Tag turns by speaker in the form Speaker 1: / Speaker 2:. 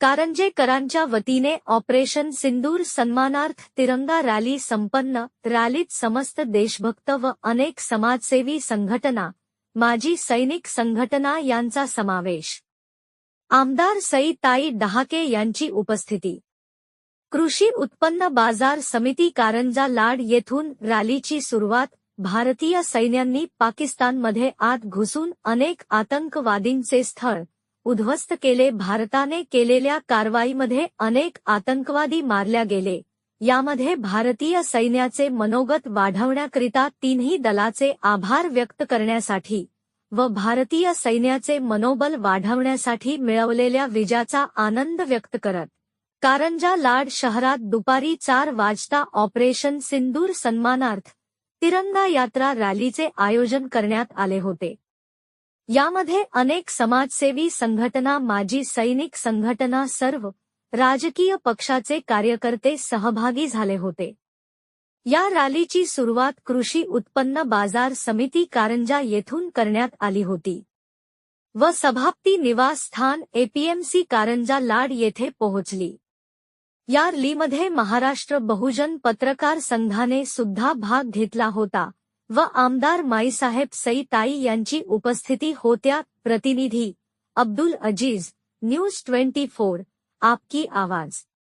Speaker 1: कारंजेकरांच्या वतीने ऑपरेशन सिंदूर सन्मानार्थ तिरंगा रॅली संपन्न रॅलीत समस्त देशभक्त व अनेक समाजसेवी संघटना माजी सैनिक संघटना यांचा समावेश. आमदार सई ताई डहाके यांची उपस्थिती. कृषी उत्पन्न बाजार समिती कारंजा लाड येथून रॅलीची सुरुवात भारतीय सैन्यांनी पाकिस्तानमध्ये आत घुसून अनेक आतंकवादींचे स्थळ उद्ध्वस्त केले भारताने केलेल्या कारवाईमध्ये अनेक आतंकवादी मारल्या गेले. यामध्ये भारतीय सैन्याचे मनोगत वाढवण्याकरिता तिन्ही दलाचे आभार व्यक्त करण्यासाठी व भारतीय सैन्याचे मनोबल वाढवण्यासाठी मिळवलेल्या विजयाचा आनंद व्यक्त करत. कारंजा लाड शहरात दुपारी चार वाजता ऑपरेशन सिंदूर सन्मानार्थ तिरंगा यात्रा रॅलीचे आयोजन करण्यात आले होते. यामध्ये अनेक समाजसेवी संघटना माजी सैनिक संघटना सर्व राजकीय पक्षाचे कार्यकर्ते सहभागी झाले होते. या रॅलीची सुरुवात कृषी उत्पन्न बाजार समिती कारंजा येथून करण्यात आली होती व सभापती निवासस्थान एपीएमसी कारंजा लाड येथे पोहोचली. या रॅलीमध्ये महाराष्ट्र बहुजन पत्रकार संघाने सुद्धा भाग घेतला होता. व आमदार माईसाहेब सईताई यांची उपस्थिती होत्या प्रतिनिधी Abdul Aziz. News twenty four. आपकी आवाज.